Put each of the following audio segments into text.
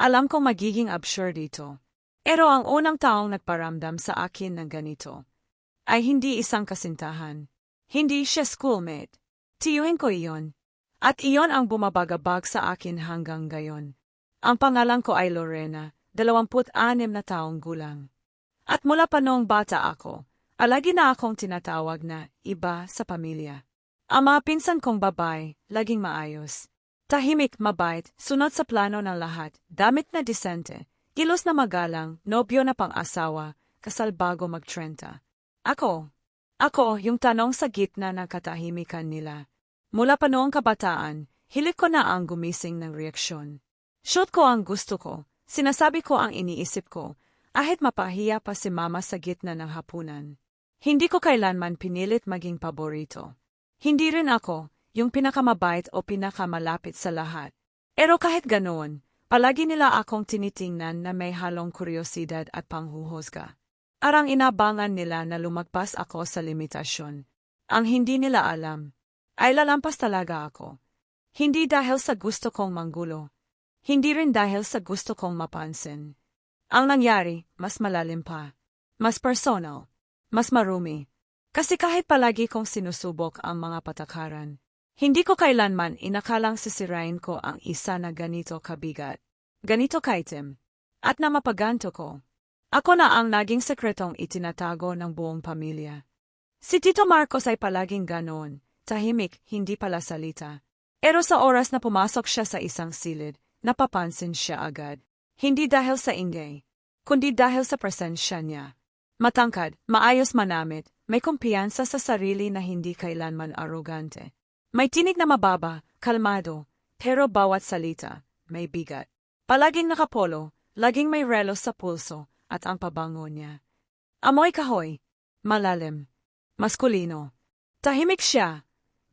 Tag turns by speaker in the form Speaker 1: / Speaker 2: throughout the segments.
Speaker 1: Alam kong magiging absurd ito. Pero ang unang taong nagparamdam sa akin ng ganito ay hindi isang kasintahan. Hindi siya schoolmate. Tiyuhin ko iyon. At iyon ang bumabagabag sa akin hanggang gayon. Ang pangalan ko ay Lorena, 26 na taong gulang. At mula pa noong bata ako, alagi na akong tinatawag na iba sa pamilya. Ang mga pinsan kong babay, laging maayos. Tahimik, mabait, sunod sa plano ng lahat, damit na disente, kilos na magalang, nobyo na pang-asawa, kasal bago mag-trenta. Ako, ako yung tanong sa gitna ng katahimikan nila. Mula pa noong kabataan, hilik ko na ang gumising ng reaksyon. Shoot ko ang gusto ko, sinasabi ko ang iniisip ko, ahit mapahiya pa si mama sa gitna ng hapunan. Hindi ko kailanman pinilit maging paborito. Hindi rin ako, yung pinakamabait o pinakamalapit sa lahat. Pero kahit ganoon, palagi nila akong tinitingnan na may halong kuryosidad at panghuhusga. Arang inabangan nila na lumagpas ako sa limitasyon. Ang hindi nila alam, ay lalampas talaga ako. Hindi dahil sa gusto kong manggulo. Hindi rin dahil sa gusto kong mapansin. Ang nangyari, mas malalim pa. Mas personal. Mas marumi. Kasi kahit palagi kong sinusubok ang mga patakaran, hindi ko kailanman inakalang sisirain ko ang isa na ganito kabigat. Ganito kaitim. At na mapaganto ko. Ako na ang naging sekretong itinatago ng buong pamilya. Si Tito Marcos ay palaging ganoon tahimik, hindi pala salita. Pero sa oras na pumasok siya sa isang silid, napapansin siya agad. Hindi dahil sa ingay, kundi dahil sa presensya niya. Matangkad, maayos manamit, may kumpiyansa sa sarili na hindi kailanman arogante. May tinig na mababa, kalmado, pero bawat salita, may bigat. Palaging nakapolo, laging may relo sa pulso, at ang pabango niya. Amoy kahoy, malalim, maskulino. Tahimik siya,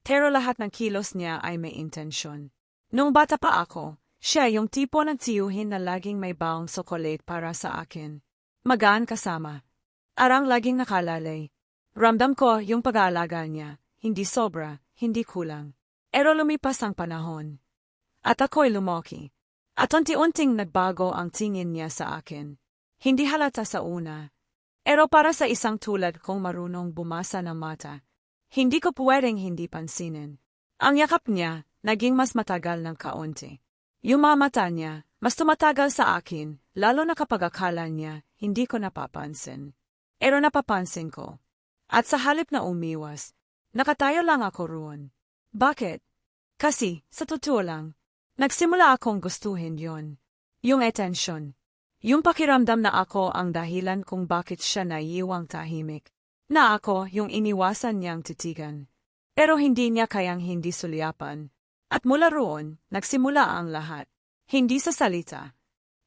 Speaker 1: pero lahat ng kilos niya ay may intensyon. Nung bata pa ako, siya yung tipo ng tiyuhin na laging may baong sokolate para sa akin. Magaan kasama. Arang laging nakalalay. Ramdam ko yung pag-aalaga niya, hindi sobra, hindi kulang. Pero lumipas ang panahon. At ako'y lumoki. At unti-unting nagbago ang tingin niya sa akin. Hindi halata sa una. Pero para sa isang tulad kong marunong bumasa ng mata, hindi ko pwedeng hindi pansinin. Ang yakap niya, naging mas matagal ng kaunti. Yung mga mata niya, mas tumatagal sa akin, lalo na kapag akala niya, hindi ko napapansin. Pero napapansin ko. At sa halip na umiwas, nakatayo lang ako roon. Bakit? Kasi, sa totoo lang, nagsimula akong gustuhin yon. Yung attention. Yung pakiramdam na ako ang dahilan kung bakit siya naiiwang tahimik na ako yung iniwasan niyang titigan. Pero hindi niya kayang hindi sulyapan. At mula roon, nagsimula ang lahat. Hindi sa salita.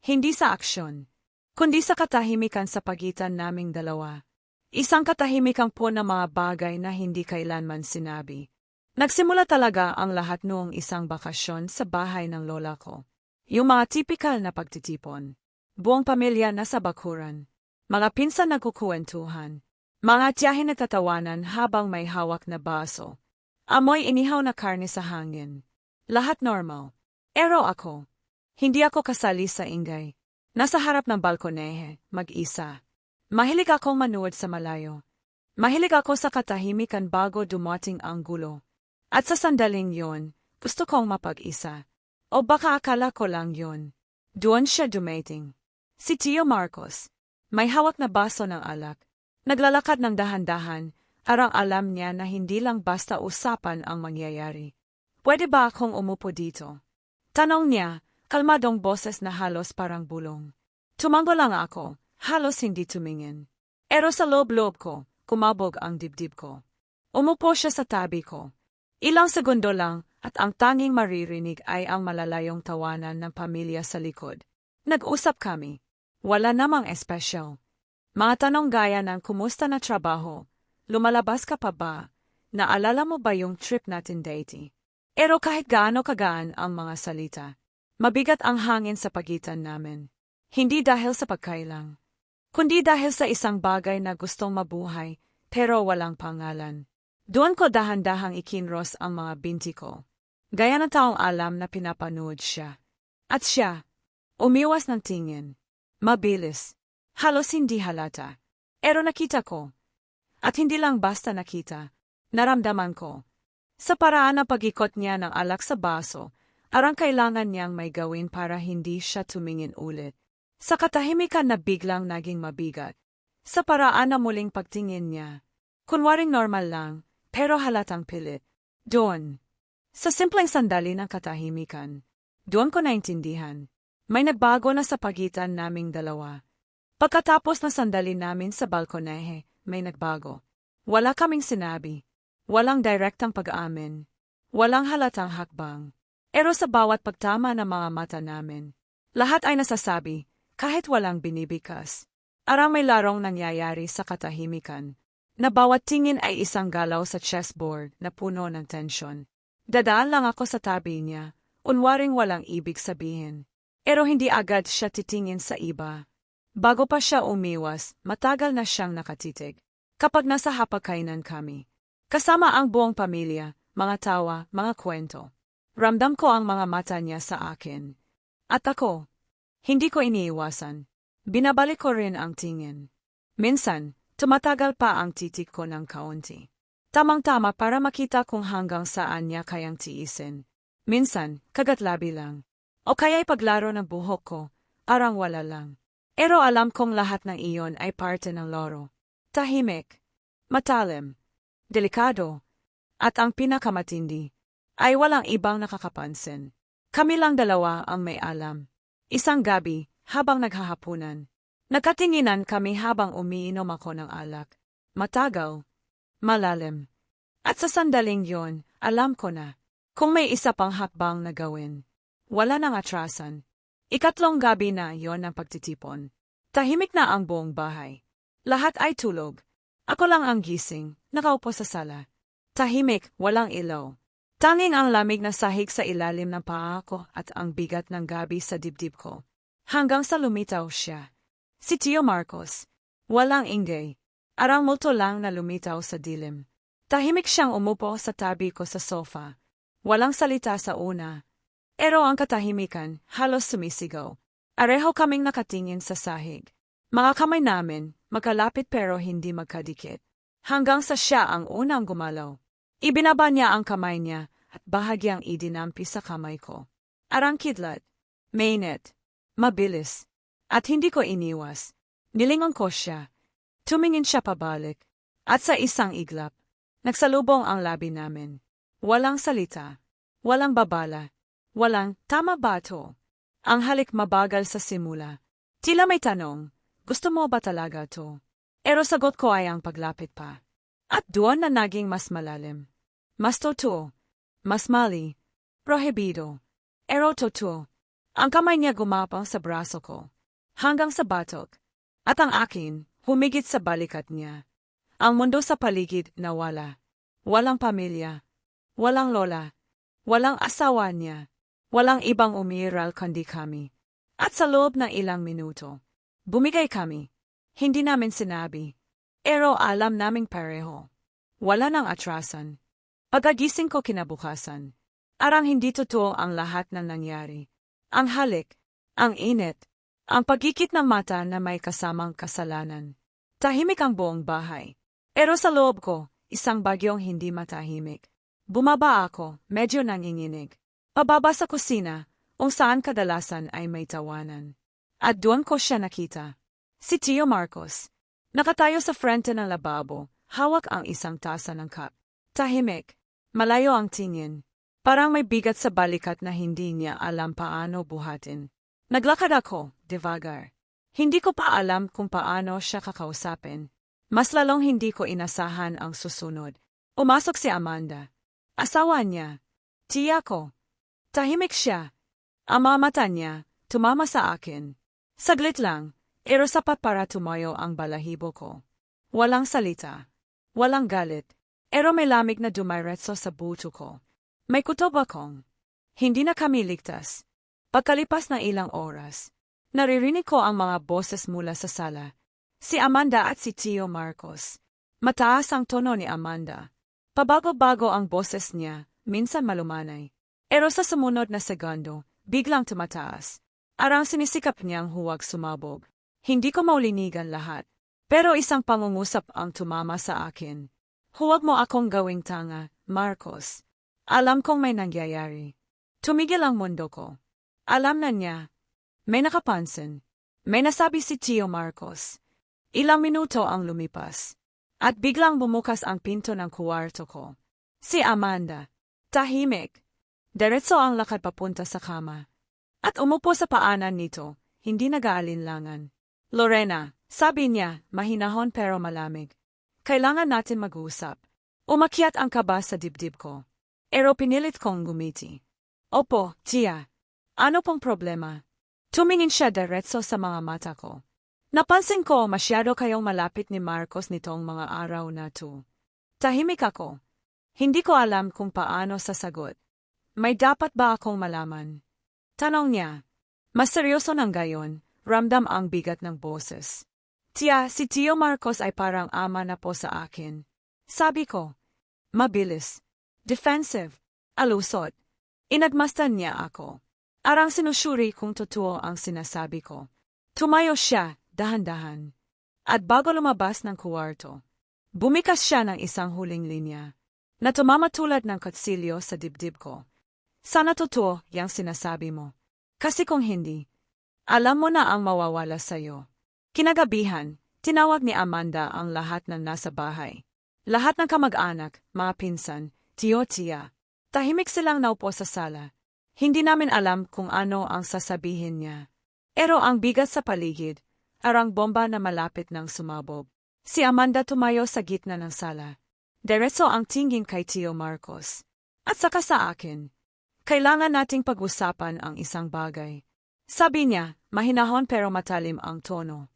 Speaker 1: Hindi sa aksyon. Kundi sa katahimikan sa pagitan naming dalawa. Isang katahimikan po ng mga bagay na hindi kailanman sinabi. Nagsimula talaga ang lahat noong isang bakasyon sa bahay ng lola ko. Yung mga tipikal na pagtitipon. Buong pamilya nasa bakuran. Mga pinsan nagkukuwentuhan. Mga tiyahin nagtatawanan habang may hawak na baso. Amoy inihaw na karne sa hangin. Lahat normal. Pero ako, hindi ako kasali sa ingay. Nasa harap ng balkonehe, mag-isa. Mahilig akong manuod sa malayo. Mahilig ako sa katahimikan bago dumating ang gulo. At sa sandaling yon, gusto kong mapag-isa. O baka akala ko lang yon. Doon siya dumating. Si Tio Marcos. May hawak na baso ng alak. Naglalakad ng dahan-dahan, arang alam niya na hindi lang basta usapan ang mangyayari. Pwede ba akong umupo dito? Tanong niya, kalmadong boses na halos parang bulong. Tumango lang ako, halos hindi tumingin. Pero sa loob-loob ko, kumabog ang dibdib ko. Umupo siya sa tabi ko. Ilang segundo lang, at ang tanging maririnig ay ang malalayong tawanan ng pamilya sa likod. Nag-usap kami. Wala namang espesyal. Mga tanong gaya ng kumusta na trabaho, lumalabas ka pa ba, naalala mo ba yung trip natin dating? Pero kahit gaano kagaan ang mga salita, mabigat ang hangin sa pagitan namin. Hindi dahil sa pagkailang, kundi dahil sa isang bagay na gustong mabuhay pero walang pangalan. Doon ko dahan-dahang ikinros ang mga binti ko. Gaya ng taong alam na pinapanood siya. At siya, Umiwas ng tingin. Mabilis. Halos hindi halata. Pero nakita ko. At hindi lang basta nakita. Naramdaman ko. Sa paraan ng pagikot niya ng alak sa baso, arang kailangan niyang may gawin para hindi siya tumingin ulit. Sa katahimikan na biglang naging mabigat. Sa paraan na muling pagtingin niya. Kunwaring normal lang, pero halatang pilit. Doon. Sa simpleng sandali ng katahimikan. Doon ko naintindihan. May nagbago na sa pagitan naming dalawa. Pagkatapos ng sandali namin sa balkonehe, may nagbago. Wala kaming sinabi. Walang direktang pag-aamin. Walang halatang hakbang. Pero sa bawat pagtama ng mga mata namin, lahat ay nasasabi, kahit walang binibikas. Arang may larong nangyayari sa katahimikan, na bawat tingin ay isang galaw sa chessboard na puno ng tensyon. Dadaan lang ako sa tabi niya, unwaring walang ibig sabihin. Pero hindi agad siya titingin sa iba. Bago pa siya umiwas, matagal na siyang nakatitig. Kapag nasa hapagkainan kami, kasama ang buong pamilya, mga tawa, mga kwento. Ramdam ko ang mga mata niya sa akin. At ako, hindi ko iniiwasan. Binabalik ko rin ang tingin. Minsan, tumatagal pa ang titik ko ng kaunti. Tamang-tama para makita kung hanggang saan niya kayang tiisin. Minsan, kagatlabi lang. O kaya'y paglaro ng buhok ko, arang wala lang. Pero alam kong lahat ng iyon ay parte ng loro. Tahimik, matalim, delikado, at ang pinakamatindi, ay walang ibang nakakapansin. Kami lang dalawa ang may alam. Isang gabi, habang naghahapunan. Nakatinginan kami habang umiinom ako ng alak. Matagal. Malalim. At sa sandaling yon, alam ko na, kung may isa pang hakbang na gawin. Wala nang atrasan. Ikatlong gabi na yon ang pagtitipon. Tahimik na ang buong bahay. Lahat ay tulog. Ako lang ang gising, nakaupo sa sala. Tahimik, walang ilaw. Tanging ang lamig na sahig sa ilalim ng paa ko at ang bigat ng gabi sa dibdib ko. Hanggang sa lumitaw siya. Si Tio Marcos. Walang ingay. Arang multo lang na lumitaw sa dilim. Tahimik siyang umupo sa tabi ko sa sofa. Walang salita sa una. Pero ang katahimikan, halos sumisigaw. Areho kaming nakatingin sa sahig. Mga kamay namin, magkalapit pero hindi magkadikit. Hanggang sa siya ang unang gumalaw. Ibinaba niya ang kamay niya at bahagyang idinampi sa kamay ko. Arang kidlat, mainit, mabilis, at hindi ko iniwas. Nilingon ko siya. Tumingin siya pabalik. At sa isang iglap, nagsalubong ang labi namin. Walang salita, walang babala, walang tama ba to? Ang halik mabagal sa simula. Tila may tanong, gusto mo ba talaga to? Pero sagot ko ay ang paglapit pa. At doon na naging mas malalim. Mas totoo. Mas mali. Prohibido. Ero totoo. Ang kamay niya gumapang sa braso ko. Hanggang sa batok. At ang akin, humigit sa balikat niya. Ang mundo sa paligid nawala. Walang pamilya. Walang lola. Walang asawa niya. Walang ibang umiiral kundi kami. At sa loob ng ilang minuto, bumigay kami. Hindi namin sinabi. Pero alam naming pareho. Wala nang atrasan. Pagagising ko kinabukasan, arang hindi totoo ang lahat ng nangyari. Ang halik, ang init, ang pagkikit ng mata na may kasamang kasalanan. Tahimik ang buong bahay. Pero sa loob ko, isang bagyong hindi matahimik. Bumaba ako, medyo nanginginig. Pababa sa kusina, kung saan kadalasan ay may tawanan. At doon ko siya nakita. Si Tio Marcos. Nakatayo sa frente ng lababo, hawak ang isang tasa ng cup. Tahimik, Malayo ang tingin. Parang may bigat sa balikat na hindi niya alam paano buhatin. Naglakad ako, devagar. Hindi ko pa alam kung paano siya kakausapin. Mas lalong hindi ko inasahan ang susunod. Umasok si Amanda. Asawa niya. Tiya ko. Tahimik siya. Ang niya, tumama sa akin. Saglit lang, pero sapat para tumayo ang balahibo ko. Walang salita. Walang galit. Pero may lamig na dumiretso sa buto ko. May kutob akong. Hindi na kami ligtas. Pagkalipas ng ilang oras, naririnig ko ang mga boses mula sa sala. Si Amanda at si Tio Marcos. Mataas ang tono ni Amanda. Pabago-bago ang boses niya, minsan malumanay. Pero sa sumunod na segundo, biglang tumataas. Arang sinisikap niyang huwag sumabog. Hindi ko maulinigan lahat. Pero isang pangungusap ang tumama sa akin. Huwag mo akong gawing tanga, Marcos. Alam kong may nangyayari. Tumigil ang mundo ko. Alam na niya. May nakapansin. May nasabi si Tio Marcos. Ilang minuto ang lumipas. At biglang bumukas ang pinto ng kuwarto ko. Si Amanda. Tahimik. Diretso ang lakad papunta sa kama. At umupo sa paanan nito, hindi nag-aalinlangan. Lorena, sabi niya, mahinahon pero malamig. Kailangan natin mag-usap. Umakyat ang kaba sa dibdib ko. Pero pinilit kong gumiti. Opo, Tia. Ano pong problema? Tumingin siya diretso sa mga mata ko. Napansin ko masyado kayong malapit ni Marcos nitong mga araw na to. Tahimik ako. Hindi ko alam kung paano sasagot. May dapat ba akong malaman? Tanong niya. Mas seryoso ng gayon, ramdam ang bigat ng boses. Tia, si Tio Marcos ay parang ama na po sa akin. Sabi ko. Mabilis. Defensive. Alusot. Inagmastan niya ako. Arang sinusuri kung totoo ang sinasabi ko. Tumayo siya, dahan-dahan. At bago lumabas ng kuwarto, bumikas siya ng isang huling linya na tumama tulad ng katsilyo sa dibdib ko. Sana totoo yang sinasabi mo. Kasi kung hindi, alam mo na ang mawawala sa'yo. Kinagabihan, tinawag ni Amanda ang lahat ng nasa bahay. Lahat ng kamag-anak, mga pinsan, tiyo-tiya. Tahimik silang naupo sa sala. Hindi namin alam kung ano ang sasabihin niya. Pero ang bigat sa paligid, arang bomba na malapit ng sumabog. Si Amanda tumayo sa gitna ng sala. Diretso ang tingin kay Tio Marcos. At saka sa akin. Kailangan nating pag-usapan ang isang bagay. Sabi niya, mahinahon pero matalim ang tono.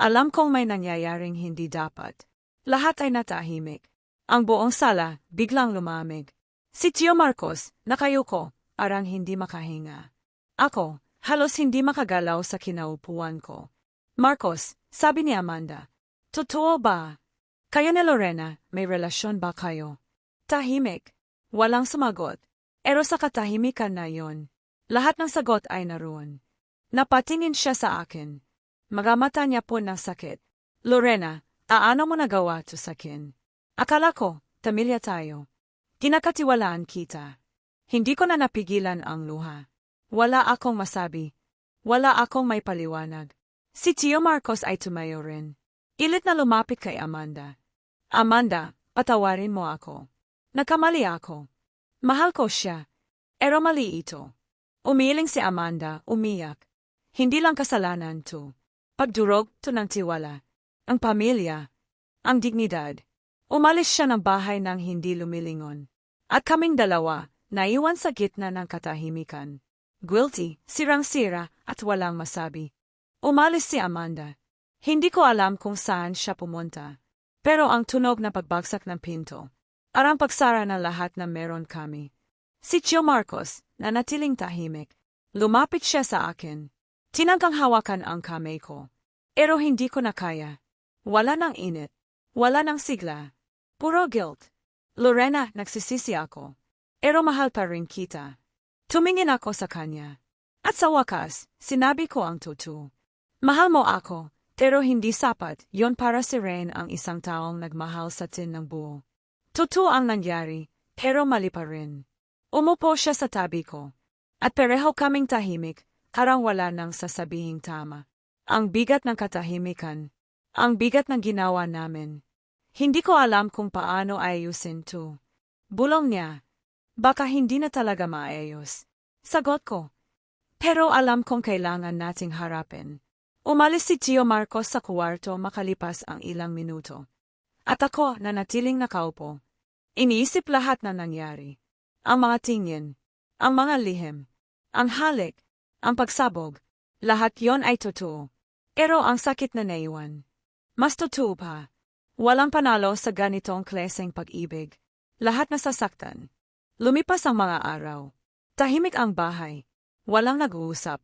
Speaker 1: Alam kong may nangyayaring hindi dapat. Lahat ay natahimik. Ang buong sala, biglang lumamig. Si Tio Marcos, nakayuko, arang hindi makahinga. Ako, halos hindi makagalaw sa kinaupuan ko. Marcos, sabi ni Amanda, Totoo ba? Kayo ni Lorena, may relasyon ba kayo? Tahimik. Walang sumagot. Pero sa katahimikan na yon, lahat ng sagot ay naroon. Napatingin siya sa akin. Magamata niya po ng sakit. Lorena, aano mo nagawa to sa akin? Akala ko, tamilya tayo. Kinakatiwalaan kita. Hindi ko na napigilan ang luha. Wala akong masabi. Wala akong may paliwanag. Si Tio Marcos ay tumayo rin. Ilit na lumapit kay Amanda. Amanda, patawarin mo ako. Nakamali ako. Mahal ko siya. Pero mali ito. Umiling si Amanda, umiyak. Hindi lang kasalanan to. Pagdurog to ng tiwala. Ang pamilya. Ang dignidad. Umalis siya ng bahay nang hindi lumilingon. At kaming dalawa, naiwan sa gitna ng katahimikan. Guilty, sirang-sira, at walang masabi. Umalis si Amanda. Hindi ko alam kung saan siya pumunta. Pero ang tunog na pagbagsak ng pinto, Arang pagsara ng lahat na meron kami. Si Tio Marcos, na natiling tahimik, lumapit siya sa akin. Tinanggang hawakan ang kamay ko. Pero hindi ko na kaya. Wala nang init. Wala nang sigla. Puro guilt. Lorena, nagsisisi ako. Pero mahal pa rin kita. Tumingin ako sa kanya. At sa wakas, sinabi ko ang totoo. Mahal mo ako, pero hindi sapat yon para si Rain ang isang taong nagmahal sa tin ng buo. Totoo ang nangyari, pero mali pa rin. Umupo siya sa tabi ko. At pareho kaming tahimik, karang wala nang sasabihing tama. Ang bigat ng katahimikan. Ang bigat ng ginawa namin. Hindi ko alam kung paano ayusin to. Bulong niya. Baka hindi na talaga maayos. Sagot ko. Pero alam kong kailangan nating harapin. Umalis si Tio Marcos sa kuwarto makalipas ang ilang minuto. At ako na natiling nakaupo. Iniisip lahat na nangyari. Ang mga tingin, ang mga lihim, ang halik, ang pagsabog, lahat yon ay totoo. Pero ang sakit na naiwan. Mas totoo pa. Walang panalo sa ganitong kleseng pag-ibig. Lahat nasasaktan. Lumipas ang mga araw. Tahimik ang bahay. Walang nag-uusap.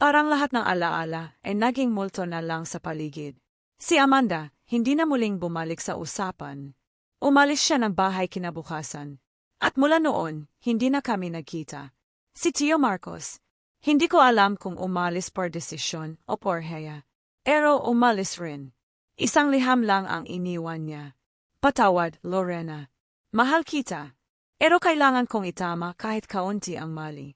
Speaker 1: Parang lahat ng alaala ay naging multo na lang sa paligid. Si Amanda, hindi na muling bumalik sa usapan. Umalis siya ng bahay kinabukasan. At mula noon, hindi na kami nagkita. Si Tio Marcos, Hindi ko alam kung umalis por desisyon o por heya. Pero umalis rin. Isang liham lang ang iniwan niya. Patawad, Lorena. Mahal kita. Pero kailangan kong itama kahit kaunti ang mali.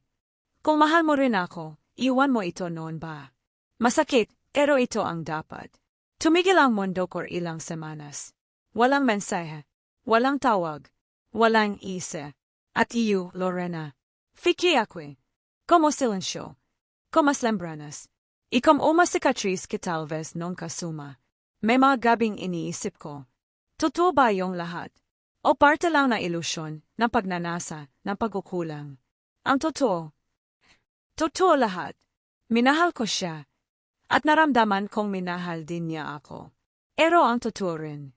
Speaker 1: Kung mahal mo rin ako, iwan mo ito noon ba? Masakit, pero ito ang dapat. Tumigil ang mundo por ilang semanas. Walang mensahe, walang tawag, walang isa. At iyo, Lorena. Fiki ako. Como silensyo. Como as lembranas. Ikom uma cicatriz que talvez nunca suma. May mga gabing iniisip ko. Totoo ba yung lahat? O parte lang na ilusyon, ng pagnanasa, ng pagkukulang? Ang totoo. Totoo lahat. Minahal ko siya. At naramdaman kong minahal din niya ako. Pero ang totoo rin.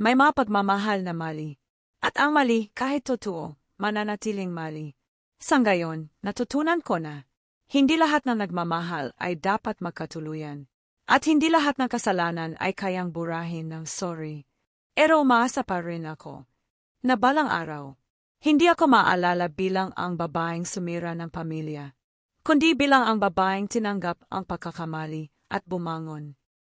Speaker 1: May mga pagmamahal na mali. At ang mali, kahit totoo, mananatiling mali. Sa ngayon, natutunan ko na, hindi lahat ng nagmamahal ay dapat magkatuluyan. At hindi lahat ng kasalanan ay kayang burahin ng sorry. Pero umaasa pa rin ako. Na balang araw, hindi ako maalala bilang ang babaeng sumira ng pamilya, kundi bilang ang babaeng tinanggap ang pagkakamali at bumangon.